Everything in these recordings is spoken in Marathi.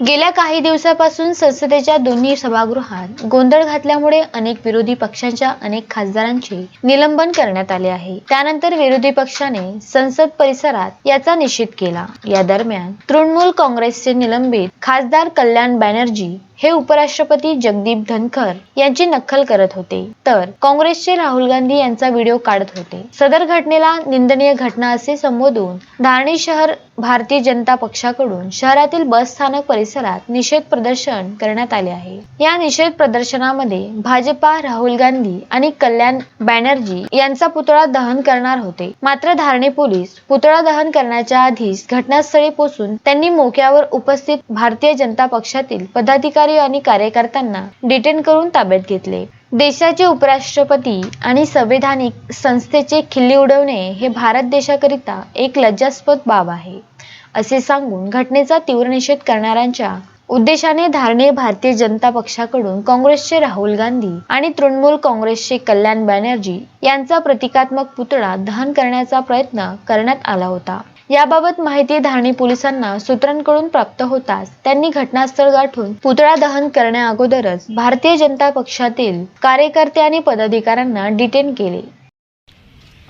गेल्या काही दिवसापासून संसदेच्या दोन्ही सभागृहात गोंधळ घातल्यामुळे अनेक विरोधी पक्षांच्या अनेक खासदारांचे निलंबन करण्यात आले आहे. त्यानंतर विरोधी पक्षाने संसद परिसरात याचा निषेध केला. या दरम्यान तृणमूल काँग्रेसचे निलंबित खासदार कल्याण बॅनर्जी हे उपराष्ट्रपती जगदीप धनखर यांची नक्कल करत होते. तर काँग्रेसचे राहुल गांधी यांचा व्हिडिओ काढत होते. सदर घटनेला निंदनीय घटना असे संबोधून धारणी शहर भारतीय जनता पक्षाकडून शहरातील बस स्थानक परिसरात निषेध प्रदर्शन करण्यात आले आहे. या निषेध प्रदर्शनामध्ये भाजपा राहुल गांधी आणि कल्याण बॅनर्जी यांचा पुतळा दहन करणार होते. मात्र धारणे पोलीस पुतळा दहन करण्याच्या आधीच घटनास्थळी पोहोचून त्यांनी मोक्यावर उपस्थित भारतीय जनता पक्षातील पदाधिकारी आणि कार्यकर्त्यांना डिटेन करून ताब्यात घेतले. देशाचे उपराष्ट्रपती आणि संवैधानिक संस्थेचे खिल्ली उडवणे हे भारत देशाकरिता एक लज्जास्पद बाब आहे. असे सांगून घटनेचा तीव्र निषेध करणाऱ्यांच्या उद्देशाने धारणे भारतीय जनता पक्षाकडून काँग्रेसचे राहुल गांधी आणि तृणमूल काँग्रेसचे कल्याण बॅनर्जी यांचा प्रतिकात्मक पुतळा दहन करण्याचा प्रयत्न करण्यात आला होता. याबाबत माहिती धारणी पोलिसांना सूत्रांकडून प्राप्त होताच. त्यांनी घटनास्थळ गाठून पुतळा दहन करण्या अगोदरच भारतीय जनता पक्षातील कार्यकर्ते आणि पदाधिकाऱ्यांना डिटेन केले.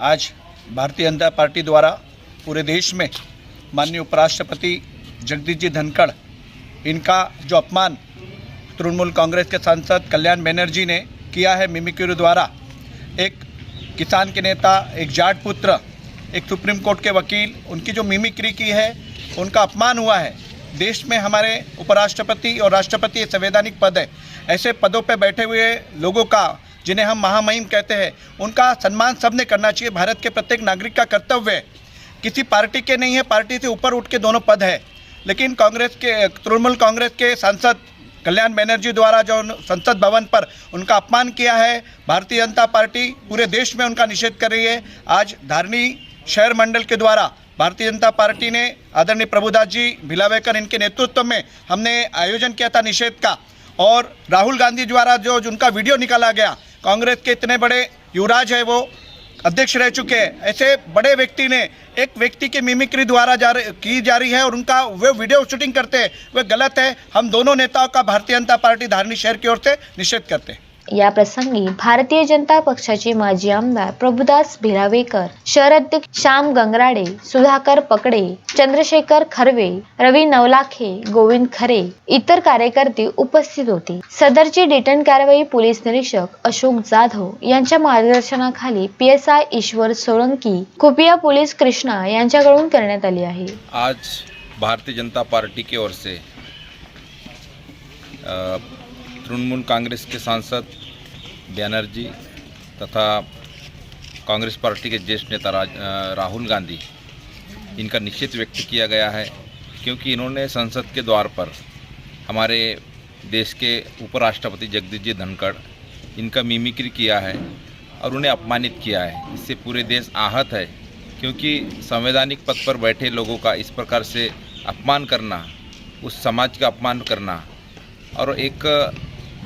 आज भारतीय जनता पार्टी द्वारा पूरे देश में माननीय उपराष्ट्रपति जगदीश जी धनखड़ इनका जो अपमान तृणमूल कांग्रेस के सांसद कल्याण बनर्जी ने किया है मिमिक्री द्वारा एक किसान के नेता एक जाट पुत्र एक सुप्रीम कोर्ट के वकील, उनकी जो मिमिक्री की है, उनका अपमान हुआ है। देश में हमारे उपराष्ट्रपति और राष्ट्रपति संवैधानिक पद है। ऐसे पदों पर बैठे हुए लोगों का, जिन्हें हम महामहिम कहते हैं, उनका सम्मान सबने करना चाहिए। भारत के प्रत्येक नागरिक का कर्तव्य है। किसी पार्टी के नहीं है, पार्टी से ऊपर उठ के दोनों पद है। लेकिन कांग्रेस के, तृणमूल कांग्रेस के सांसद कल्याण बैनर्जी द्वारा जो संसद भवन पर उनका अपमान किया है, भारतीय जनता पार्टी पूरे देश में उनका निषेध कर रही है। आज धारणी शहर मंडल के द्वारा भारतीय जनता पार्टी ने आदरणीय प्रभुदास जी भिलावेकर इनके नेतृत्व में हमने आयोजन किया था निषेध का। और राहुल गांधी द्वारा जो उनका वीडियो निकाला गया, कांग्रेस के इतने बड़े युवराज है वो, अध्यक्ष रह चुके हैं। ऐसे बड़े व्यक्ति ने एक व्यक्ति की मिमिक्री द्वारा जा की जा रही है और उनका वे वीडियो शूटिंग करते हैं, वे गलत है। हम दोनों नेताओं का भारतीय जनता पार्टी धारणी शहर की ओर से निषेध करते हैं। या प्रसंगी भारतीय जनता पक्षाचे माजी आमदार प्रभुदास भिरावेकर शहर अध्यक्ष श्याम गंगराडे सुधाकर पकडे चंद्रशेखर खरवे रवी नवलाखे गोविंद खरे इतर कार्यकर्ते उपस्थित होते. सदरची डिटेन कारवाई पोलीस निरीक्षक अशोक जाधव यांच्या मार्गदर्शनाखाली P S I Ishwar Solanki खुफिया पोलीस कृष्णा यांच्याकडून करण्यात आली आहे. आज भारतीय जनता पार्टी की ओर से तृणमूल कांग्रेस के सांसद बैनर्जी तथा कांग्रेस पार्टी के ज्येष्ठ नेता राहुल गांधी। इनका निश्चित व्यक्त किया गया है क्योंकि इन्होंने संसद के द्वार पर हमारे देश के उपराष्ट्रपति जगदीश जी धनखड़ इनका मिमिक्री किया है और उन्हें अपमानित किया है। इससे पूरे देश आहत है क्योंकि संवैधानिक पद पर बैठे लोगों का इस प्रकार से अपमान करना, उस समाज का अपमान करना और एक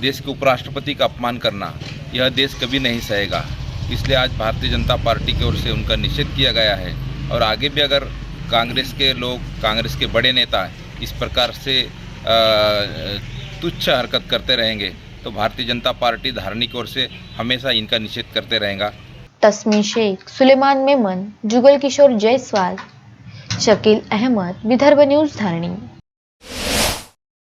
देश के उपराष्ट्रपति का अपमान करना, यह देश कभी नहीं सहेगा। इसलिए आज भारतीय जनता पार्टी की ओर से उनका निषेध किया गया है। और आगे भी अगर कांग्रेस के लोग, कांग्रेस के बड़े नेता इस प्रकार से तुच्छ हरकत करते रहेंगे तो भारतीय जनता पार्टी धारणी की ओर से हमेशा इनका निषेध करते रहेगा। तस्मी शेख सुलेमान मेमन, जुगल किशोर जयस्वाल, शकील अहमद, विदर्भ न्यूज़ धारणी।